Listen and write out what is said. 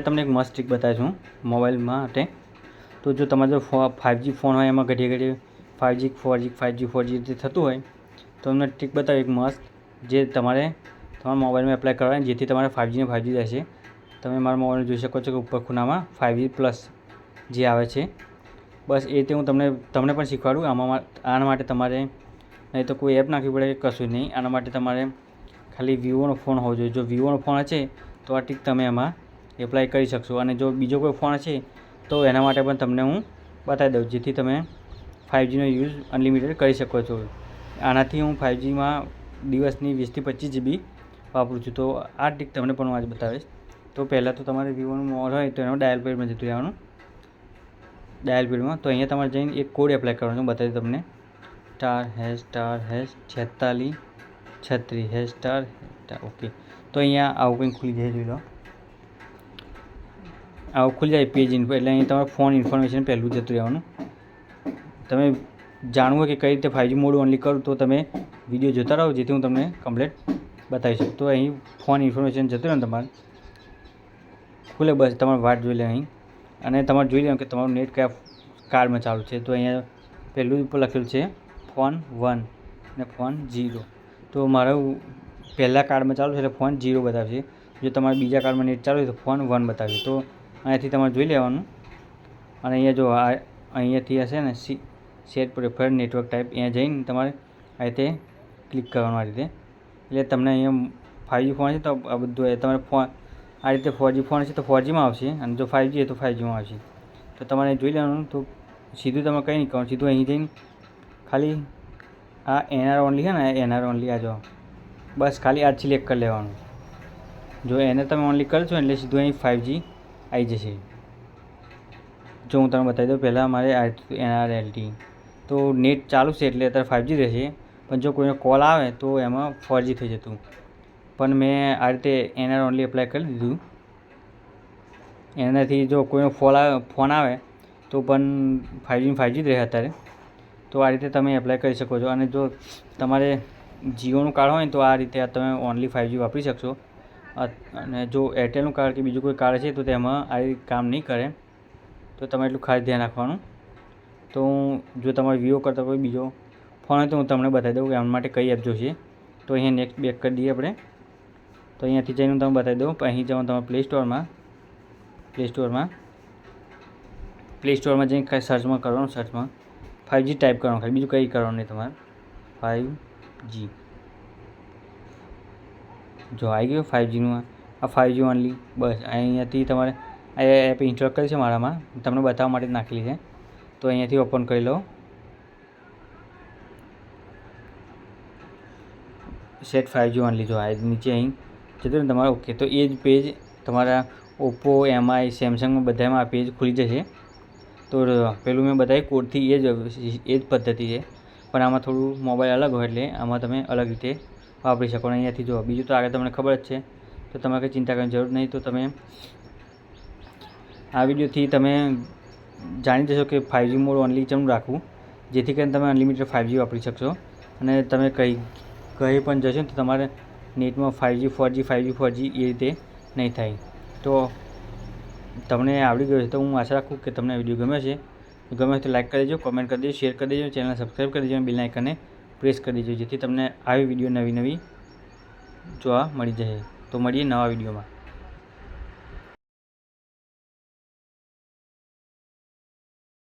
તમને એક મસ્ત ટ્રીક બતાવું છું મોબાઈલ માટે. તો જો તમારો ફાઇવજી ફોન હોય, એમાં ઘડીએ ઘડીએ ફાઇવજી ફોરજી ફાઇવજી ફોરજી જે થતું હોય, તો તમને ટ્રીક બતાવી એક મસ્ત, જે તમારે તમારા મોબાઈલમાં એપ્લાય કરવાની, જેથી તમારે ફાઇવજી ને ફાઇવજી રહેશે. તમે મારા મોબાઈલ જોઈ શકો છો કે ઉપર ખૂણામાં ફાઇવજી પ્લસ જે આવે છે. બસ એ રીતે હું તમને તમને પણ શીખવાડું, આમાં આના માટે તમારે નહીં તો કોઈ એપ નાખવી પડે કશું નહીં. આના માટે તમારે ખાલી વિવોનો ફોન હોવો જોઈએ. જો વિવોનો ફોન હશે, તો આ ટ્રીક તમે એમાં એપ્લાય કરી શકશો. અને જો બીજો કોઈ ફોન છે તો એના માટે પણ તમને હું બતાવી દઉં, જેથી તમે ફાઇવજીનો યુઝ અનલિમિટેડ કરી શકો છો. આનાથી હું ફાઇવજીમાં દિવસની વીસથી પચીસ જીબી વાપરું છું. તો આ ટીક તમને પણ હું આજે બતાવીશ. તો પહેલાં તો તમારે વિવોનું મોડ હોય તો એનો ડાયલ પેડમાં જતું રહેવાનું. ડાયલ પેડમાં તો અહીંયા તમારે જઈને એક કોડ એપ્લાય કરવાનો. બતાવી તમને. સ્ટાર હેશ સ્ટાર હેશ છેતાલીસ છત્રીસ હેશ સ્ટાર ઓકે તો અહીંયા આવું કંઈ ખુલી જાય, જોઈ લો. આવું ખુલી જાય પેજ ઇન્ફો એટલે અહીં તમારે ફોન ઇન્ફોર્મેશન પહેલું જતું રહેવાનું. તમે જાણવું હોય કે કઈ રીતે ફાઇવજી મોડ ઓનલી કરું, તો તમે વીડિયો જોતા રહો, જેથી હું તમને કમ્પ્લેટ બતાવી શકું. તો અહીં ફોન ઇન્ફોર્મેશન જતું રહે ને તમારે. ખુલે બસ, તમારે વાટ જોઈ લે અહીં. અને તમારે જોઈ લેવાનું કે તમારું નેટ કયા કાર્ડમાં ચાલુ છે. તો અહીંયા પહેલું ઉપર લખેલું છે ફોન વન અને ફોન ઝીરો તો મારું પહેલાં કાર્ડમાં ચાલુ છે એટલે ફોન ઝીરો બતાવશે. જો તમારે બીજા કાર્ડમાં નેટ ચાલુ હોય તો ફોન વન બતાવશે. તો અહીંયાથી તમારે જોઈ લેવાનું. અને અહીંયા જો આ અહીંયાથી હશે ને, સી, સેટ પ્રેફર નેટવર્ક ટાઈપ અહીંયા જઈને તમારે આ રીતે ક્લિક કરવાનું આ રીતે. એટલે તમને અહીંયા ફાઇવજી ફોન છે તો આ બધું તમારે ફોન આ રીતે ફોરજી ફોન છે તો ફોરજીમાં આવશે. અને જો ફાઇવજી હોય તો ફાઇવજીમાં આવશે. તો તમારે જોઈ લેવાનું તો સીધું તમે કંઈ નહીં કરવાનું. સીધું અહીં જઈને ખાલી આ એનઆર ઓનલી છે ને એનઆર ઓનલી આ જો. બસ ખાલી આ સિલેક્ટ કરી લેવાનું. જો એને તમે ઓનલી કરશો એટલે સીધું અહીં ફાઇવજી આવી જશે. જો હું તમને બતાવી દઉં, પહેલાં મારે એનઆરએલટી એનઆર એલટી તો નેટ ચાલુ છે એટલે અત્યારે ફાઇવજી રહેશે. પણ જો કોઈનો કોલ આવે તો એમાં ફોરજી થઈ જતું. પણ મેં આ રીતે એનઆર ઓનલી એપ્લાય કરી દીધું. એનાથી જો કોઈનો ફોન આવે ફોન આવે, તો પણ ફાઇવજી ફાઇવજી જ રહે અત્યારે. તો આ રીતે તમે એપ્લાય કરી શકો છો. અને જો તમારે જીઓનું કાર્ડ હોય તો આ રીતે તમે ઓનલી ફાઇવજી વાપરી શકશો. અને જો એરટેલનું કાર્ડ કે બીજું કોઈ કાર્ડ છે તો તેમાં આ કામ નહીં કરે. તો તમારે એટલું ખાસ ધ્યાન રાખવાનું. તો હું, જો તમારે વિવો કરતાં કોઈ બીજો ફોન હોય તો હું તમને બતાવી દઉં કે એમના માટે કઈ એપ જોઈશે તો અહીંયા નેક્સ્ટ બેક કરી દઈએ આપણે. તો અહીંયાથી જઈને હું તમને બતાવી દઉં. અહીં જવાનું તમે પ્લે સ્ટોરમાં પ્લે સ્ટોરમાં પ્લે સ્ટોરમાં જઈને ખાલી સર્ચમાં કરવાનું સર્ચમાં ફાઇવજી ટાઈપ કરવાનું, ખાલી બીજું કંઈ કરવાનું નહીં તમારે. ફાઇવ જી જો આવી ગયું ફાઇવજીનું આ? ફાઇવજી ઓનલી બસ અહીંયાથી તમારે, આ એપ ઇન્સ્ટોલ કરી છે મારામાં. તમને બતાવવા માટે નાખેલી છે. તો અહીંયાથી ઓપન કરી લો. સેટ ફાઇવજી ઓનલી જો આ નીચે અહીં. જતું ને તમારે, ઓકે. તો એ જ પેજ તમારા ઓપ્પો એમઆઈ સેમસંગ બધામાં આ પેજ ખુલી જશે. તો પેલું મેં બધાય કોડથી એ જ એ જ પદ્ધતિ છે. પણ આમાં થોડું મોબાઈલ અલગ હોય એટલે આમાં તમે અલગ રીતે વાપરી શકો. અને અહીંયાથી જો, બીજું તો આગળ તમને ખબર જ છે. તો તમારે કંઈ ચિંતા કરવાની જરૂર નહીં. તો તમે આ વિડીયોથી તમે જાણી જશો કે ફાઇવજી મોડ ઓનલી ચમ રાખવું? જેથી કરીને તમે અનલિમિટેડ ફાઇવજી વાપરી શકશો. અને તમે કઈ કહી પણ જશો ને તો તમારે નેટમાં five G four G five G four G એ રીતે નહીં થાય. તો તમને આવડી ગયું છે તો હું આશા રાખું કે તમને વીડિયો ગમે છે ગમે તો લાઇક કરી દેજો કોમેન્ટ કરી દેજો શેર કરી દેજો ચેનલ સબસ્ક્રાઈબ કરી દેજો બિલ આઇકનને પ્રેસ કરી દેજો, જેથી તમને આવી વીડિયો નવી નવી જોવા મળી જશે તો મળીએ નવા વિડીયોમાં.